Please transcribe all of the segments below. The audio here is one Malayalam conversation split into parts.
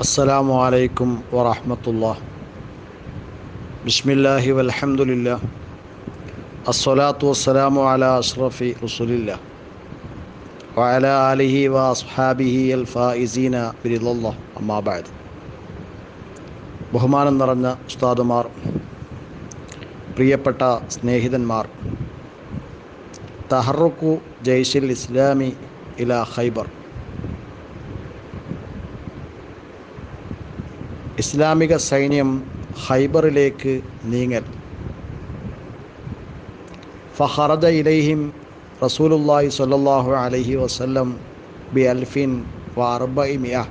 السلام عليكم ورحمة الله بسم الله والحمد لله الصلاة والسلام على أشرف رسول الله وعلى آله وأصحابه الفائزين برضا الله أما بعد ബഹുമാനം നിറഞ്ഞ ഉസ്താദുമാർ പ്രിയപ്പെട്ട സ്നേഹിതന്മാർ തഹറുക്കു ജയ്ഷിൽ ഇസ്ലാമി ഇല ഖൈബർ ഇസ്ലാമിക സൈന്യം ഹൈബറിലേക്ക് നീങ്ങൽ. ഫഹറദ ഇലൈഹിം റസൂലുല്ലാഹി സ്വല്ലല്ലാഹു അലൈഹി വസല്ലം ബി അൽഫിൻ വ അർബഇമിയ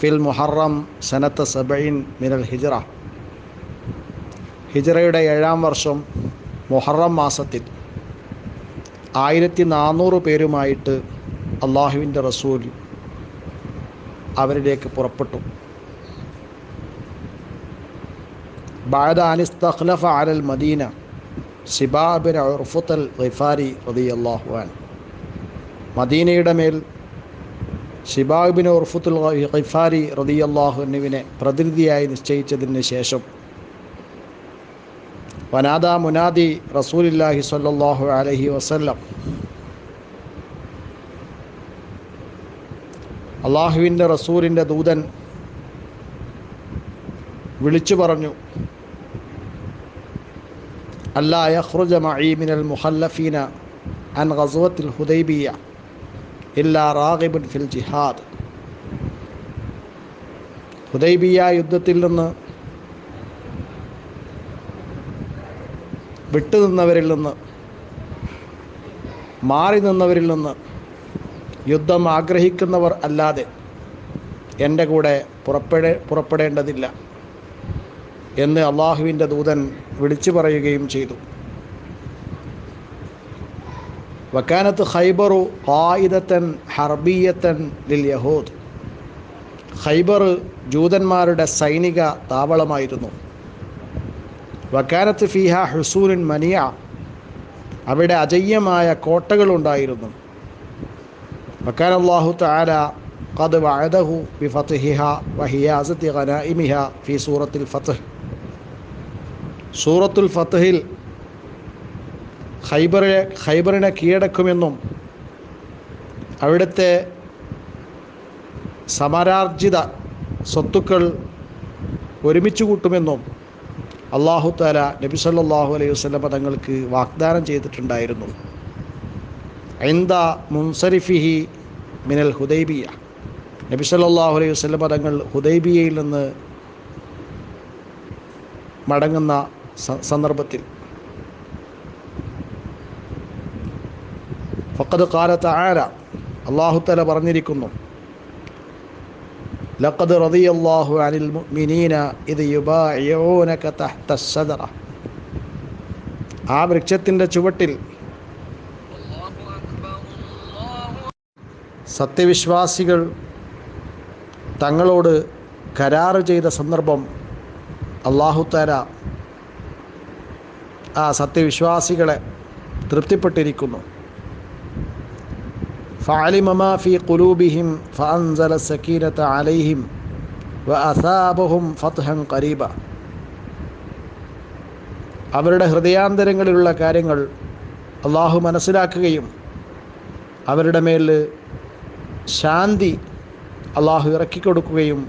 ഫിൽ മുഹറം സനത്ത സബൈൻ മിനൽ ഹിജറ. ഹിജറയുടെ ഏഴാം വർഷം മുഹറം മാസത്തിൽ ആയിരത്തി നാനൂറ് പേരുമായിട്ട് അള്ളാഹുവിന്റെ റസൂൽ അവരിലേക്ക് പുറപ്പെട്ടു. ബാദ അനിസ്തഖ്ലഫ അലൽ മദീന ഷിബാബിൻ ഉർഫുത്തൽ റിഫാരി റതി അള്ളാഹുവാൻ മദീനയുടെ മേൽ ഷിബാബിൻ ഉർഫുത്തുൽ റിഫാരി റതി അള്ളാഹുനുവിനെ പ്രതിനിധിയായി നിശ്ചയിച്ചതിന് ശേഷം വനാദ മുനാദി റസൂലില്ലാഹി സല്ലാഹു അലഹി വസല്ലം അള്ളാഹുവിന്റെ റസൂലിന്റെ ദൂതൻ വിളിച്ചു പറഞ്ഞു അല്ലാ യഹ്റുജ മഈ മിനൽ മുഖല്ലഫീന അൻ ഗസ്വത്തുൽ ഹുദൈബിയ ഇല്ലാ റാഗിബുൻ ഫിൽ ജിഹാദ്. ഹുദൈബിയ യുദ്ധത്തിൽ നിന്ന് വിട്ടുനിന്നവരിൽ നിന്ന് മാറി നിന്നവരിൽ നിന്ന് യുദ്ധം ആഗ്രഹിക്കുന്നവർ അല്ലാതെ എന്റെ കൂടെ പുറപ്പെടേ പുറപ്പെടേണ്ടതില്ല. എന്ന് അള്ളാഹുവിന്റെ ദൂതൻ വിളിച്ചു പറയുകയും ചെയ്തു. വക്കാനത്ത് ഖൈബറു ആയുധത്തൻ ഹർബീയത്തൻ ലിൽ യഹൂദ്. ഖൈബർ ജൂതന്മാരുടെ സൈനിക താവളമായിരുന്നു. വക്കാനത്ത് ഫിഹ ഹുസൂനിൻ മനിയ. അവിടെ അജയ്യമായ കോട്ടകളുണ്ടായിരുന്നു. വക്കാൻ അള്ളാഹു താര ഖദ് വഅദഹു ബിഫത്ഹിഹ വഹിയാസത്തി ഇമിഹ ഫി സൂറത്തിൽ ഫത്ഹ്. സൂറത്തുൽ ഫത്തഹിൽ ഹൈബറെ ഖൈബറിനെ കീഴടക്കുമെന്നും അവിടുത്തെ സമരാർജിത സ്വത്തുക്കൾ ഒരുമിച്ച് കൂട്ടുമെന്നും അള്ളാഹു താല നബി സല്ലാഹു അലൈഹി വസ്ലമ തങ്ങൾക്ക് വാഗ്ദാനം ചെയ്തിട്ടുണ്ടായിരുന്നു. ഐന്ദ മുൻസരിഫിഹി മിനൽ ഹുദൈബിയ. നബി സല്ലാഹു അലൈഹി വസ്ലമ തങ്ങൾ ഹുദൈബിയയിൽ നിന്ന് മടങ്ങുന്ന സന്ദർഭത്തിൽ. ഫക്കത് കാലത്ത് ആര അള്ളാഹുത്തല പറഞ്ഞിരിക്കുന്നു ലഖദ് റളിയല്ലാഹു അനിൽ മുഅ്മിനീന ഇത് യുബായിഊനക തഹ്ത സദറ ആ വൃക്ഷത്തിന്റെ ചുവട്ടിൽ സത്യവിശ്വാസികൾ തങ്ങളോട് കരാറ് ചെയ്ത സന്ദർഭം അള്ളാഹുത്താര ആ സത്യവിശ്വാസികളെ തൃപ്തിപ്പെട്ടിരിക്കുന്നു. ഫാലിമമാ ഫി ഖുലൂബിഹിം ഫഅൻസല സക്കീനത അലൈഹിം വഅസാബഹും ഫത്ഹൻ ഖരീബ. അവരുടെ ഹൃദയാന്തരങ്ങളിലുള്ള കാര്യങ്ങൾ അള്ളാഹു മനസ്സിലാക്കുകയും അവരുടെ മേൽ ശാന്തി അള്ളാഹു ഇറക്കിക്കൊടുക്കുകയും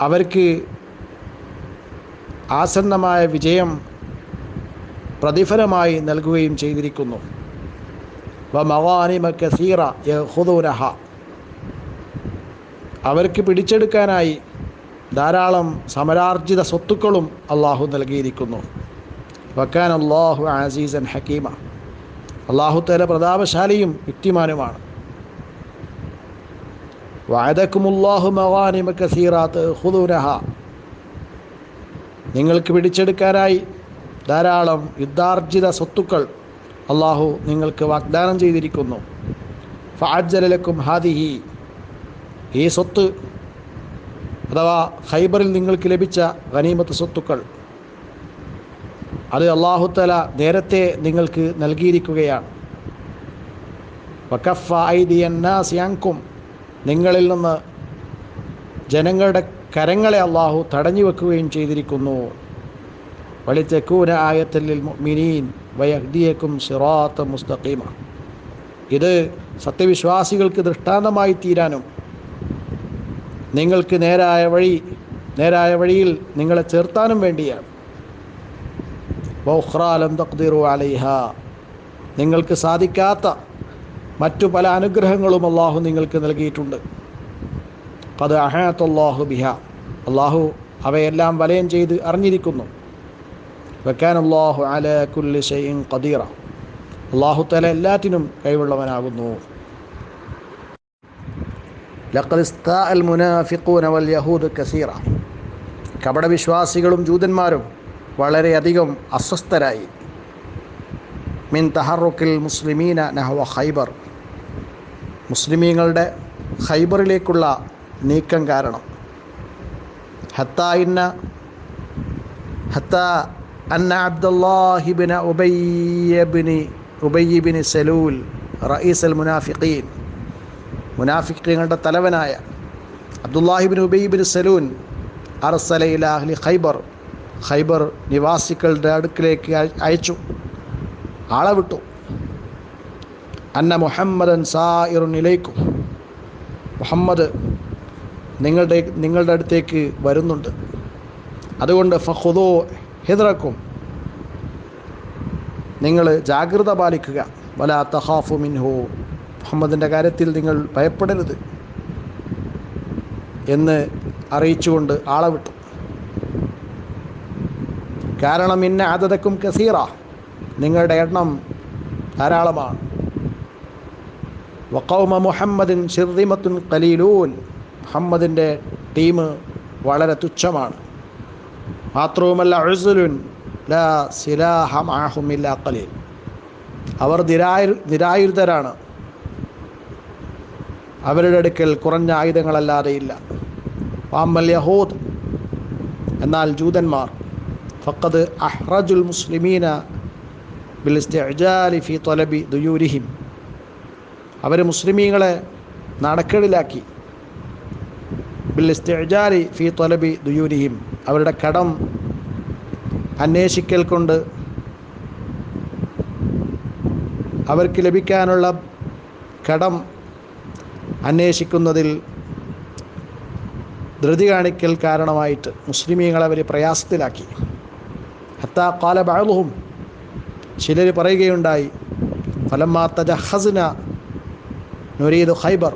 അവർക്ക് ആസന്നമായ വിജയം പ്രതിഫലമായി നൽകുകയും ചെയ്തിരിക്കുന്നു. വ മവാനിമ കസീറ അവർക്ക് പിടിച്ചെടുക്കാനായി ധാരാളം സമരാർജിത സ്വത്തുക്കളും അള്ളാഹു നൽകിയിരിക്കുന്നു. വക്കാൻ അള്ളാഹു ആസീസൻ ഹക്കീമ. അള്ളാഹു തല പ്രതാപശാലിയും യുക്തിമാനുമാണ്. വാദക്കുമുല്ലാഹു മവാനിമ കസീറാത്ത് ഹുദൂനഹ നിങ്ങൾക്ക് പിടിച്ചെടുക്കാനായി ധാരാളം യുദ്ധാർജിത സ്വത്തുക്കൾ അള്ളാഹു നിങ്ങൾക്ക് വാഗ്ദാനം ചെയ്തിരിക്കുന്നു. ഫാജ്ജലക്കും ഹാദിഹി. ഈ സ്വത്ത് അഥവാ ഖൈബറിൽ നിങ്ങൾക്ക് ലഭിച്ച ഗനീമത്ത് സ്വത്തുക്കൾ. അത് അള്ളാഹുത്തല നേരത്തെ നിങ്ങൾക്ക് നൽകിയിരിക്കുകയാണ്. വക്കഫ ഐദിയന്നാസിയാങ്കും നിങ്ങളിൽ നിന്ന് ജനങ്ങളുടെ കരങ്ങളെ അള്ളാഹു തടഞ്ഞു വെക്കുകയും ചെയ്തിരിക്കുന്നു. വലിച്ചക്കൂന ആയത്തല്ലിൽ മിനീൻ വയഹ്ദിയക്കും സിറാത്ത മുസ്തഖീമ. ഇത് സത്യവിശ്വാസികൾക്ക് ദൃഷ്ടാന്തമായി തീരാനും നിങ്ങൾക്ക് നേരായ വഴി നേരായ വഴിയിൽ നിങ്ങളെ ചേർത്താനും വേണ്ടിയാണ്. ബൗഖ്റാലം തഖ്ദിറു നിങ്ങൾക്ക് സാധിക്കാത്ത മറ്റു പല അനുഗ്രഹങ്ങളും അള്ളാഹു നിങ്ങൾക്ക് നൽകിയിട്ടുണ്ട്. അത് അഹാത്തല്ലാഹു ബിഹ അള്ളാഹു അവയെല്ലാം വലയം ചെയ്ത് അറിഞ്ഞിരിക്കുന്നു. വെക്കാൻ അള്ളാഹു അല കുല്ലി കതീറ അള്ളാഹു തല എല്ലാറ്റിനും കഴിവുള്ളവനാകുന്നു. കപട വിശ്വാസികളും ജൂതന്മാരും വളരെയധികം അസ്വസ്ഥരായി. മിൻ തഹറുക്കിൽ മുസ്ലിമീന നഹവ ഖൈബർ. മുസ്ലിമീങ്ങളുടെ ഖൈബറിലേക്കുള്ള നീക്കം കാരണം. ഹത്ത ഇന്ന ഹത്ത അന്ന അബ്ദുല്ലാഹിബിന് ഉബയ്യബിന് ഉബയ്യബിന് സലൂൽ റയീസ് അൽ മുനാഫിഖീൻ. മുനാഫിഖീങ്ങളുടെ തലവനായ അബ്ദുല്ലാഹിബിൻ ഉബയ്യബിൻ സലൂൻ അർസലയില അഹ്ലി ഖൈബർ ഖൈബർ നിവാസികളുടെ അടുക്കിലേക്ക് അയച്ചു. ആളെ വിട്ടു. അന്ന മുഹമ്മദൻ സായിറുനിലേക്കും മുഹമ്മദ് നിങ്ങളുടെ നിങ്ങളുടെ അടുത്തേക്ക് വരുന്നുണ്ട്. അതുകൊണ്ട് ഫഹുദോ ഹിദ്റക്കും. നിങ്ങൾ ജാഗ്രത പാലിക്കുക. വല തഹാഫു മിൻഹു. മുഹമ്മദിന്റെ കാര്യത്തിൽ നിങ്ങൾ ഭയപ്പെടരുത് എന്ന് അറിയിച്ചുകൊണ്ട് ആളെ വിട്ടു. കാരണം ഇന്ന ആദതക്കും കസീറ. നിങ്ങളുടെ എണ്ണം ധാരാളമാണ്. വക്കൗമ മുഹമ്മദിൻ ഷിർദിമത്തുൻ കലീലൂൻ മുഹമ്മദിന്റെ ടീം വളരെ തുച്ഛമാണ്. മാത്രവുമല്ല അഴുസുലുൻ ലാ കലീൽ അവർ നിരായു നിരായുധരാണ്. അവരുടെ അടുക്കൽ കുറഞ്ഞ ആയുധങ്ങളല്ലാതെയില്ല വാമൽ യഹൂദ് എന്നാൽ ജൂതന്മാർ ഫക്കത് അഹ്റജുൽ മുസ്ലിമീന തൊലബി ദുയൂരിഹിം. അവർ മുസ്ലിമീങ്ങളെ നടക്കേടിലാക്കി ബിൽ ഇസ്തിഅജാലി ഫി തൊലബി ദുയൂരിഹിം. അവരുടെ കടം അന്വേഷിക്കൽ കൊണ്ട് അവർക്ക് ലഭിക്കാനുള്ള കടം അന്വേഷിക്കുന്നതിൽ ധൃതി കാണിക്കൽ കാരണമായിട്ട് മുസ്ലിമീങ്ങളെ അവർ പ്രയാസത്തിലാക്കി. ഹത്താ കാല ബാളുഹും ചിലർ പറയുകയുണ്ടായി ഫലമാ തജഹസ്ന നുരീദ് ഖൈബർ.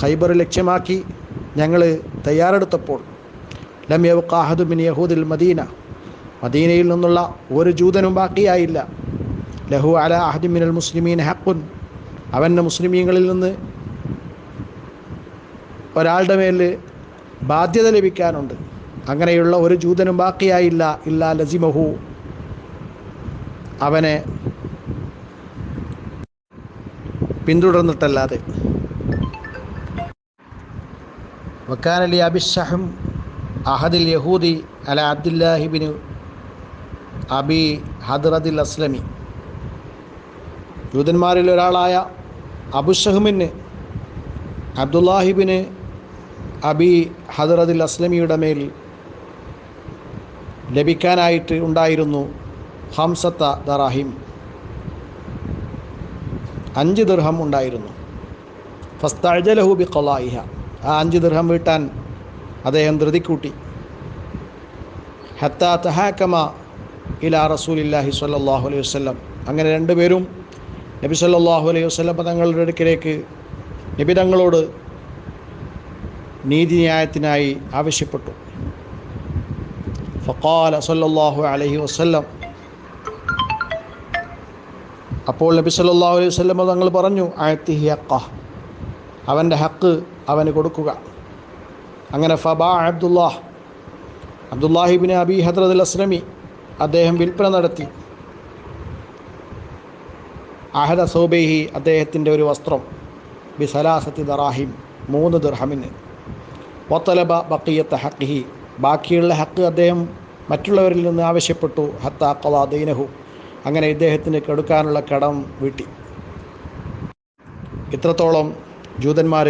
ഖൈബർ ലക്ഷ്യമാക്കി ഞങ്ങൾ തയ്യാറെടുത്തപ്പോൾ ലം യവ്ഖാഹദുമിൻ യഹൂദിൽ മദീന. മദീനയിൽ നിന്നുള്ള ഒരു ജൂതനും ബാക്കിയായില്ല. ലഹു അല അഹദിമിനൽ മുസ്ലിമീൻ ഹക്കുൻ അവന്റെ മുസ്ലിമീങ്ങളിൽ നിന്ന് ഒരാളുടെ മേൽ ബാധ്യത ലഭിക്കാനുണ്ട്. അങ്ങനെയുള്ള ഒരു ജൂതനും ബാക്കിയായില്ല. ഇല്ലാ ലസിമഹു. അവനെ പിന്തുടർന്നിട്ടല്ലാതെ വക്കാനലി അബിഷഹും അഹദിൽ യഹൂദി അല അബ്ദുല്ലാഹിബിന് അബി ഹദ്റദിൽ അസ്ലമി യൂതന്മാരിൽ ഒരാളായ അബുഷഹുമിന് അബ്ദുല്ലാഹിബിന് അബി ഹദ്റദിൽ അസ്ലമിയുടെ മേൽ ലഭിക്കാനായിട്ട് ഉണ്ടായിരുന്നു ഹംസത്ത ദറാഹിം. അഞ്ച് ദർഹം ഉണ്ടായിരുന്നു. ഫസ്തഅജലഹു ബി ഖലായിഹ ആ അഞ്ച് ദൃഹം വീട്ടാൻ അദ്ദേഹം ധൃതിക്കൂട്ടി. ഹത്താ തഹാക്കമ ഇലാ റസൂലില്ലാഹി സ്വല്ലല്ലാഹു അലൈഹി വസ്ലം അങ്ങനെ രണ്ടുപേരും നബി സല്ലാഹു അലൈഹി വസ്ലം തങ്ങളുടെ അടുക്കിലേക്ക് നബി തങ്ങളോട് നീതിന്യായത്തിനായി ആവശ്യപ്പെട്ടു. ഫക്കാല സല്ലാഹു അലഹി വസല്ലം. അപ്പോൾ നബി സല്ലാഹു അലൈഹി വസ്ലം തങ്ങൾ പറഞ്ഞു ആയത്തിഹി ഹക്ക അവന്റെ ഹക്ക് അവന് കൊടുക്കുക. അങ്ങനെ ഫബാ അബ്ദുല്ലാഹ് അബ്ദുല്ലാഹിബിന് അബി ഹദ്രദുൽ അസ്ലമി അദ്ദേഹം വിൽപ്പന നടത്തി. അഹദ സോബേഹി അദ്ദേഹത്തിന്റെ ഒരു വസ്ത്രം ബി സലാസത്തി ദറാഹിം മൂന്ന് ദുർഹമിന്. ഒത്തലബ ബക്കിയത്ത ഹക്കിഹി ബാക്കിയുള്ള ഹക്ക് അദ്ദേഹം മറ്റുള്ളവരിൽ നിന്ന് ആവശ്യപ്പെട്ടു. ഹത്ത ഖലാ ദൈനഹു അങ്ങനെ ഇദ്ദേഹത്തിന് കെടുക്കാനുള്ള കടം വീട്ടി. ഇത്രത്തോളം ജൂതന്മാർ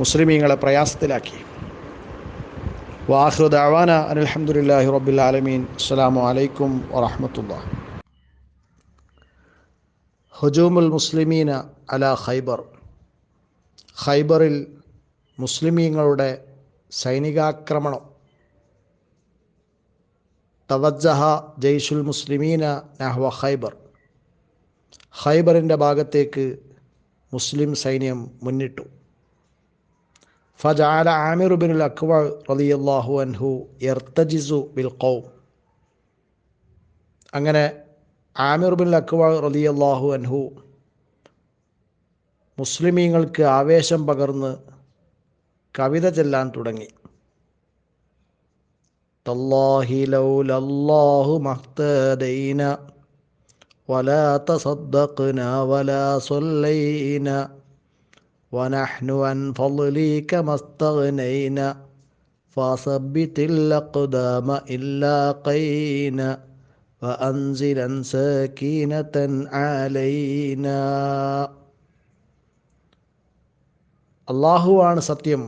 മുസ്ലിമീങ്ങളെ പ്രയാസത്തിലാക്കി. വാഹൃദ് അവാന അലഹമുല്ലാഹി റബ്ബിൽ ആലമീൻ. അസ്സലാമു അലൈക്കും വറഹമത്തുള്ള ഹുജൂമുൽ മുസ്ലിമീന അല ഖൈബർ. ഖൈബറിൽ മുസ്ലിമീങ്ങളുടെ സൈനികാക്രമണം. തവജ്ജഹ ജയ്ഷുൽ മുസ്ലിമീന നഹ്വ ഖൈബർ. ഖൈബറിന്റെ ഭാഗത്തേക്ക് മുസ്ലിം സൈന്യം മുന്നിട്ടു. ഫജാല ആമിർ ബിൻ അക്വ റളിയല്ലാഹു അൻഹു എർത്തജിസു ബിൽ ഖൗം അങ്ങനെ ആമിർ ബിൻ അക്വ റളിയല്ലാഹു അൻഹു മുസ്ലിമീങ്ങൾക്ക് ആവേശം പകർന്ന് കവിത ചെല്ലാൻ തുടങ്ങി തല്ലാഹി ലൗലല്ലാഹു മഹ്തദൈന ولا تصدقنا ولا صلينا ونحن عن فضلك ما استغنينا فثبت الأقدام إلا قينا وأنزلا سكينة علينا അള്ളാഹുവാണ് സത്യം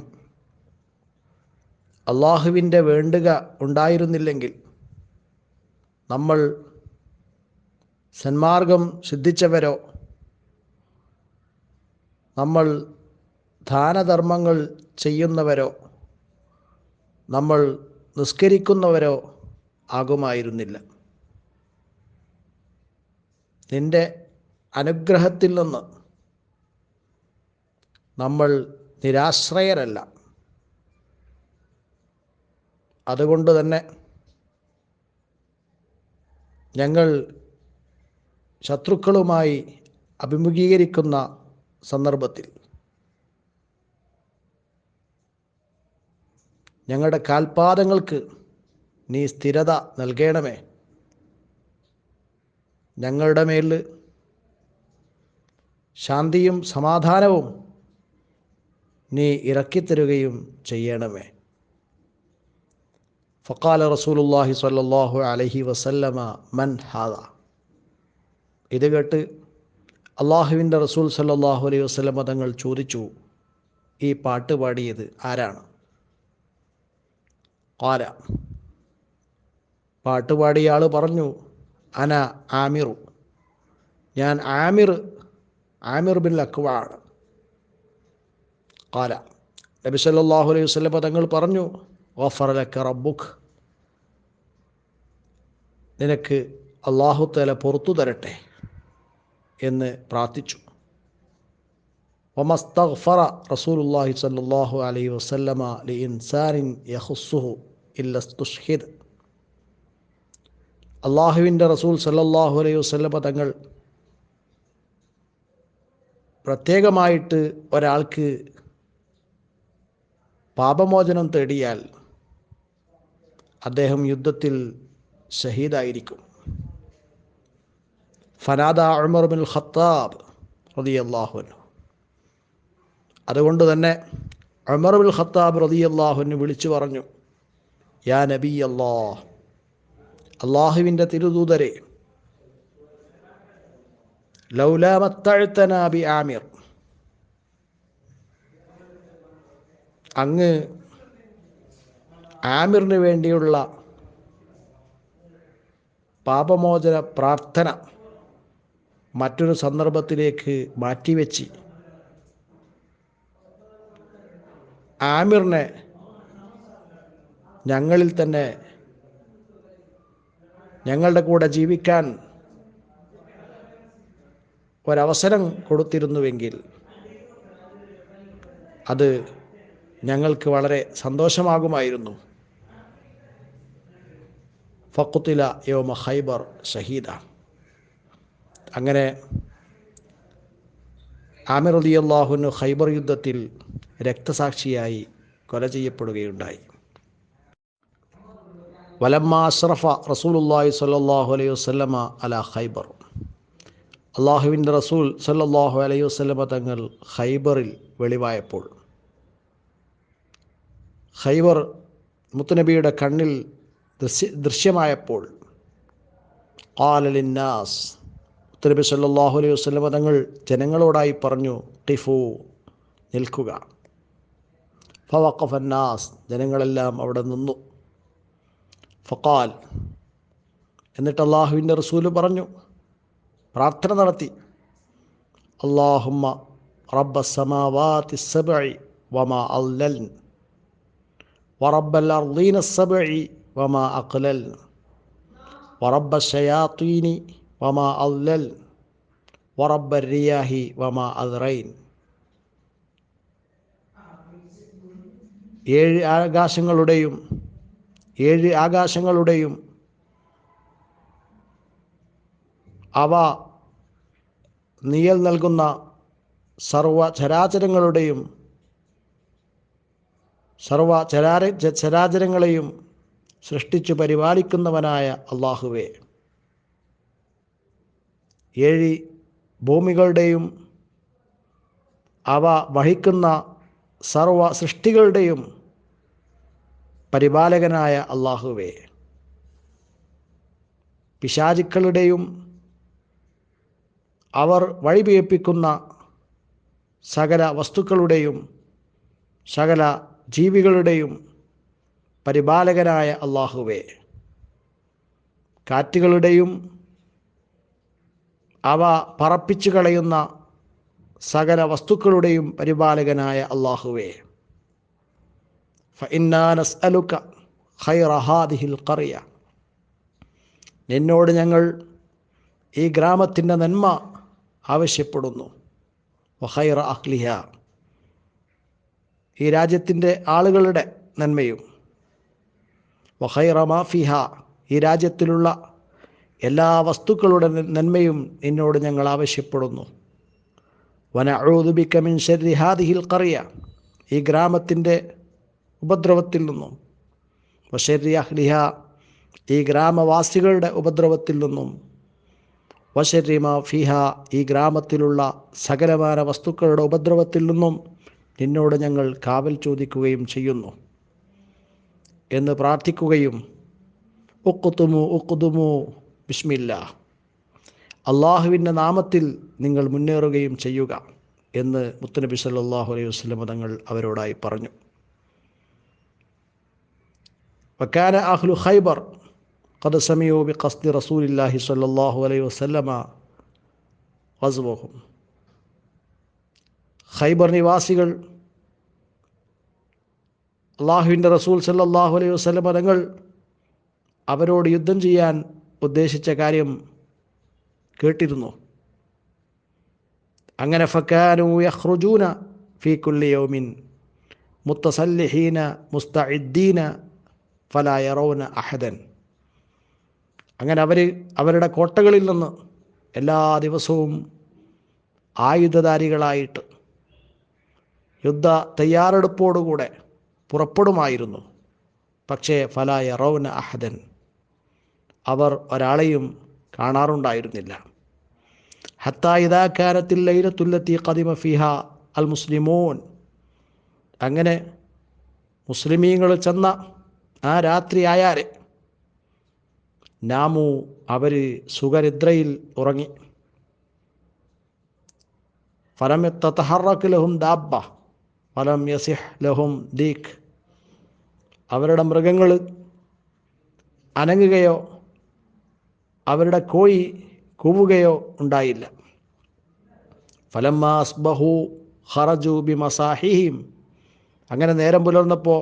അള്ളാഹുവിൻ്റെ വേണ്ടുക ഉണ്ടായിരുന്നില്ലെങ്കിൽ നമ്മൾ സന്മാർഗം സിദ്ധിച്ചവരോ നമ്മൾ ദാനധർമ്മങ്ങൾ ചെയ്യുന്നവരോ നമ്മൾ നിസ്കരിക്കുന്നവരോ ആകുമായിരുന്നില്ല. നിന്റെ അനുഗ്രഹത്തിൽ നിന്ന് നമ്മൾ നിരാശ്രയരല്ല. അതുകൊണ്ട് തന്നെ ഞങ്ങൾ ശത്രുക്കളുമായി അഭിമുഖീകരിക്കുന്ന സന്ദർഭത്തിൽ. ഞങ്ങളുടെ കാൽപാദങ്ങൾക്ക് നീ സ്ഥിരത നൽകണമേ. ഞങ്ങളുടെ മേൽ ശാന്തിയും സമാധാനവും നീ ഇറക്കിത്തരുകയും ചെയ്യണമേ. ഫക്കാല റസൂലുല്ലാഹി സ്വല്ലല്ലാഹു അലൈഹി വസല്ലമ മൻ ഹാദ. ഇത് കേട്ട് അള്ളാഹുവിന്റെ റസൂൽ സല്ലാഹു അലൈഹി വസ്ലം തങ്ങൾ ചോദിച്ചു ഈ പാട്ട് പാടിയത് ആരാണ്? കാല പാട്ട് പാടിയ ആൾ പറഞ്ഞു അന ആമിറു ഞാൻ ആമിർ ആമിർ ബിൻ അക്വാണ് കാല നബി സല്ലാഹു അലൈഹി വസ്ലം തങ്ങൾ പറഞ്ഞു ഓഫറലക്ക റബ്ബുഖ് നിനക്ക് അള്ളാഹു തല പുറത്തു തരട്ടെ. എന്ന് പ്രാർത്ഥിച്ചു. വമസ്തഗ്ഫറ റസൂലുള്ളാഹി സ്വല്ലല്ലാഹു അലൈഹി വസല്ലമ ലി ഇൻസാനിൻ യഖുസ്സുഹു ഇല്ലസ്തുഷ്ഹിദ് അള്ളാഹുവിന്റെ റസൂൽ സല്ലാഹു അലൈഹി വസല്ലമ തങ്ങൾ പ്രത്യേകമായിട്ട് ഒരാൾക്ക് പാപമോചനം തേടിയാൽ അദ്ദേഹം യുദ്ധത്തിൽ ഷഹീദായിരിക്കും. ഫനാദ ഉമർ ബിൻ ഖത്താബ് റതിയല്ലാഹുനു അതുകൊണ്ട് തന്നെ ഉമർ ബിൻ ഖത്താബ് റതിയല്ലാഹുവിന് വിളിച്ചു പറഞ്ഞു യാ നബി അല്ലാ അള്ളാഹുവിന്റെ തിരുദൂതരെ ലൗലാമത്തഴുത്തന ബി ആമിർ. അങ്ങ് ആമിറിന് വേണ്ടിയുള്ള പാപമോചന പ്രാർത്ഥന മറ്റൊരു സന്ദർഭത്തിലേക്ക് മാറ്റിവെച്ച് ആമിറിനെ ഞങ്ങളിൽ തന്നെ ഞങ്ങളുടെ കൂടെ ജീവിക്കാൻ ഒരവസരം കൊടുത്തിരുന്നുവെങ്കിൽ അത് ഞങ്ങൾക്ക് വളരെ സന്തോഷമാകുമായിരുന്നു. ഫക്കുത്തില യോമ ഹൈബർ ഷഹീദ. അങ്ങനെ ആമിർ അലി ഹൈബർ യുദ്ധത്തിൽ രക്തസാക്ഷിയായി കൊല ചെയ്യപ്പെടുകയുണ്ടായി. വലമ്മ അഷ്റഫ റസൂലുല്ലാഹി സ്വല്ലല്ലാഹു അലൈഹി വസല്ലമ അല ഖൈബർ. അള്ളാഹുവിന്റെ റസൂൽ സല്ലാഹു അലൈഹി വസ്ലമ തങ്ങൾ ഖൈബറിൽ വെളിവായപ്പോൾ ഖൈബർ മുത്തുനബിയുടെ കണ്ണിൽ ദൃശ്യ ദൃശ്യമായപ്പോൾ ഖാലലിന്നാസ് തിരുബി സല്ലാഹു അലൈഹി വസ്ലമ തങ്ങൾ ജനങ്ങളോടായി പറഞ്ഞു ടിഫു നിൽക്കുക. ഫവക്കഫന്നാസ് ജനങ്ങളെല്ലാം അവിടെ നിന്നു. ഫക്കാൽ എന്നിട്ട് അള്ളാഹുവിന്റെ റസൂൽ പറഞ്ഞു പ്രാർത്ഥന നടത്തി. അള്ളാഹുമ്മ റബ്ബ സമാവാതി സബഇ വമ അല്ലൽ വറബ്ബൽ അർദീന സബഇ വമ അഖലൽ വറബ്ബ ശയാത്തീനി വമ അല്ലൽ വറബ്ബർ റിയാഹി വമ അദ്റൈൻ. ഏഴ് ആകാശങ്ങളുടെയും ഏഴ് ആകാശങ്ങളുടെയും അവ നിയൽ നൽകുന്ന സർവ ചരാചരങ്ങളുടെയും സർവ ചരാ ചരാചരങ്ങളെയും സൃഷ്ടിച്ചു പരിപാലിക്കുന്നവനായ അള്ളാഹുവേ ഏഴ് ഭൂമികളുടെയും അവ വഹിക്കുന്ന സർവ സൃഷ്ടികളുടെയും പരിപാലകനായ അള്ളാഹുവേ. പിശാചുക്കളുടെയും അവർ വഴിപിയപ്പിക്കുന്ന സകല വസ്തുക്കളുടെയും സകല ജീവികളുടെയും പരിപാലകനായ അള്ളാഹുവേ. കാറ്റുകളുടെയും അവ പറപ്പിച്ചു കളയുന്ന സകല വസ്തുക്കളുടെയും പരിപാലകനായ അള്ളാഹുവേ കറിയ നിന്നോട് ഞങ്ങൾ ഈ ഗ്രാമത്തിന്റെ നന്മ ആവശ്യപ്പെടുന്നു. വഹൈറ അഹ്ലിഹ ഈ രാജ്യത്തിന്റെ ആളുകളുടെ നന്മയും. വഹൈറ മാഫിഹ ഈ രാജ്യത്തിലുള്ള എല്ലാ വസ്തുക്കളുടെ നന്മയും നിന്നോട് ഞങ്ങൾ ആവശ്യപ്പെടുന്നു. വന മിൻ ഷർരി ഹാദിഹിൽ കറിയ ഈ ഗ്രാമത്തിന്റെ ഉപദ്രവത്തിൽ നിന്നും. വശരി അഹ്ലിഹ ഈ ഗ്രാമവാസികളുടെ ഉപദ്രവത്തിൽ നിന്നും. വഷരിമ ഫിഹ ഈ ഗ്രാമത്തിലുള്ള സകലമാന വസ്തുക്കളുടെ ഉപദ്രവത്തിൽ നിന്നും നിന്നോട് ഞങ്ങൾ കാവൽ ചോദിക്കുകയും ചെയ്യുന്നു. എന്ന് പ്രാർത്ഥിക്കുകയും ഉക്കുത്തുമു ഉക്കുതുമു ബിസ്മില്ല അള്ളാഹുവിൻ്റെ നാമത്തിൽ നിങ്ങൾ മുന്നേറുകയും ചെയ്യുക എന്ന് മുത്തനബി സല്ലാഹു അലൈഹി വസ്ലം തങ്ങൾ അവരോടായി പറഞ്ഞു വക്കാന അഹ്ലു ഖൈബർ قد سمعوا بقصد رسول الله صلى الله عليه وسلم غزوهم ഖൈബർ നിവാസികൾ അള്ളാഹുവിൻ്റെ റസൂൽ സല്ലാഹു അലൈഹി വസ്ലം തങ്ങൾ അവരോട് യുദ്ധം ചെയ്യാൻ ഉദ്ദേശിച്ച കാര്യം കേട്ടിരുന്നു? അങ്ങനെ ഫക്കാനു യഹ്റുജൂന ഫീ കുല്ലി യൗമിൻ മുത്തസല്ലിഹീന മുസ്തഇദ്ദീന ഫലായറോന അഹദൻ. അങ്ങനെ അവർ അവരുടെ കോട്ടകളിൽ നിന്ന് എല്ലാ ദിവസവും ആയുധധാരികളായിട്ട് യുദ്ധ തയ്യാറെടുപ്പോടുകൂടെ പുറപ്പെടുമായിരുന്നു. പക്ഷേ ഫലായ റൗന അഹദൻ അവർ ഒരാളെയും കാണാറുണ്ടായിരുന്നില്ല. ഹത്ത ഇതാക്കാരത്തിൽ ലൈലത്തുല്ലത്തി കദിമ ഫിഹ അൽ മുസ്ലിമോൻ. അങ്ങനെ മുസ്ലിമീങ്ങൾ ചെന്ന ആ രാത്രി ആയാരെ നാമു അവർ സുഖനിദ്രയിൽ ഉറങ്ങി. ഫലം തഹറക്ക് ലഹും ദാബ ഫലം യസിഹ് ലഹും ദീഖ്. അവരുടെ മൃഗങ്ങൾ അനങ്ങുകയോ അവരുടെ കോഴി കൂവുകയോ ഉണ്ടായില്ല. ഫലമാസ്ബഹു ഹറജു ബി മസാഹിഹിം അങ്ങനെ നേരം പുലർന്നപ്പോൾ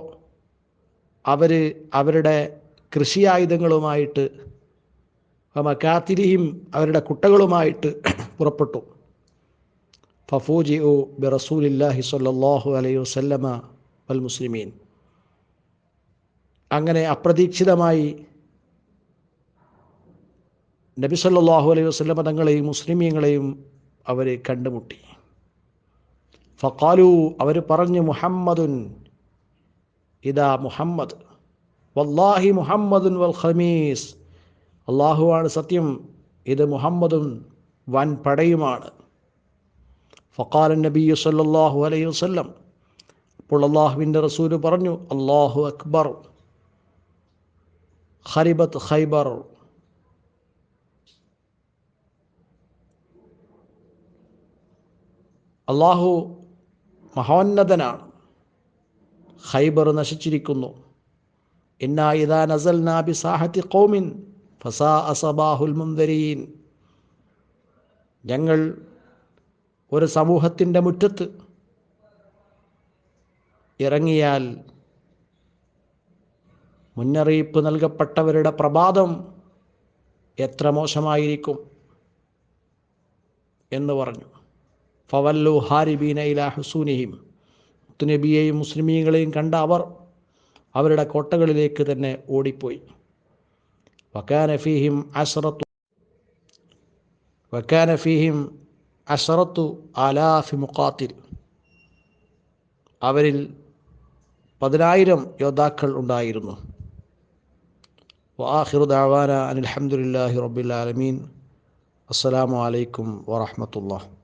അവർ അവരുടെ കൃഷിയായുധങ്ങളുമായിട്ട് മക്കാത്തിരിയും അവരുടെ കുട്ടകളുമായിട്ട് പുറപ്പെട്ടു. ഫഫൂജി ഉ ബി റസൂലില്ലാഹി സല്ലാഹു അലൈഹി വസല്ലമ വൽ മുസ്ലിമീൻ. അങ്ങനെ അപ്രതീക്ഷിതമായി നബി സല്ലാഹു അലൈഹി വസ്ലം തങ്ങളെയും മുസ്ലിമീങ്ങളെയും അവർ കണ്ടുമുട്ടി. ഫക്കാലു അവർ പറഞ്ഞു മുഹമ്മദുൻ ഇതാ മുഹമ്മദ് വല്ലാഹി മുഹമ്മദുൻ വൽ ഖമീസ്. അള്ളാഹുവാണ് സത്യം ഇത് മുഹമ്മദും വൻ പടയുമാണ് ഫക്കാൽ നബി സല്ലാഹു അലൈഹി വസ്ലം അപ്പോൾ അള്ളാഹുവിന്റെ റസൂൽ പറഞ്ഞു അള്ളാഹു അക്ബർ ഖരിബത്ത് ഖൈബർ. അള്ളാഹു മഹോന്നതനാണ്. ഖൈബർ നശിച്ചിരിക്കുന്നു. ഇന്നാ ഇദാ ഞങ്ങൾ ഒരു സമൂഹത്തിന്റെ മുറ്റത്ത് ഇറങ്ങിയാൽ മുന്നറിയിപ്പ് നൽകപ്പെട്ടവരുടെ പ്രഭാതം എത്ര മോശമായിരിക്കും എന്ന് പറഞ്ഞു. ഫവല്ലു ഹാരിബീന ഇല ഹുസൂനിയും മുത്തുനബിയെയും മുസ്ലിമീങ്ങളെയും കണ്ട അവർ അവരുടെ കോട്ടകളിലേക്ക് തന്നെ ഓടിപ്പോയി. വക്കാന ഫീഹിം അസറത്തു വക്കാന ഫീഹിം അസറത്തു ആലാഫി മുഖാത്തിൽ. അവരിൽ പതിനായിരം യോദ്ധാക്കൾ ഉണ്ടായിരുന്നു. വാഹിറു ദാവാന അനിൽഹമുല്ലാഹി അസ്സലാമു അലൈക്കും വാഹമത്തുള്ള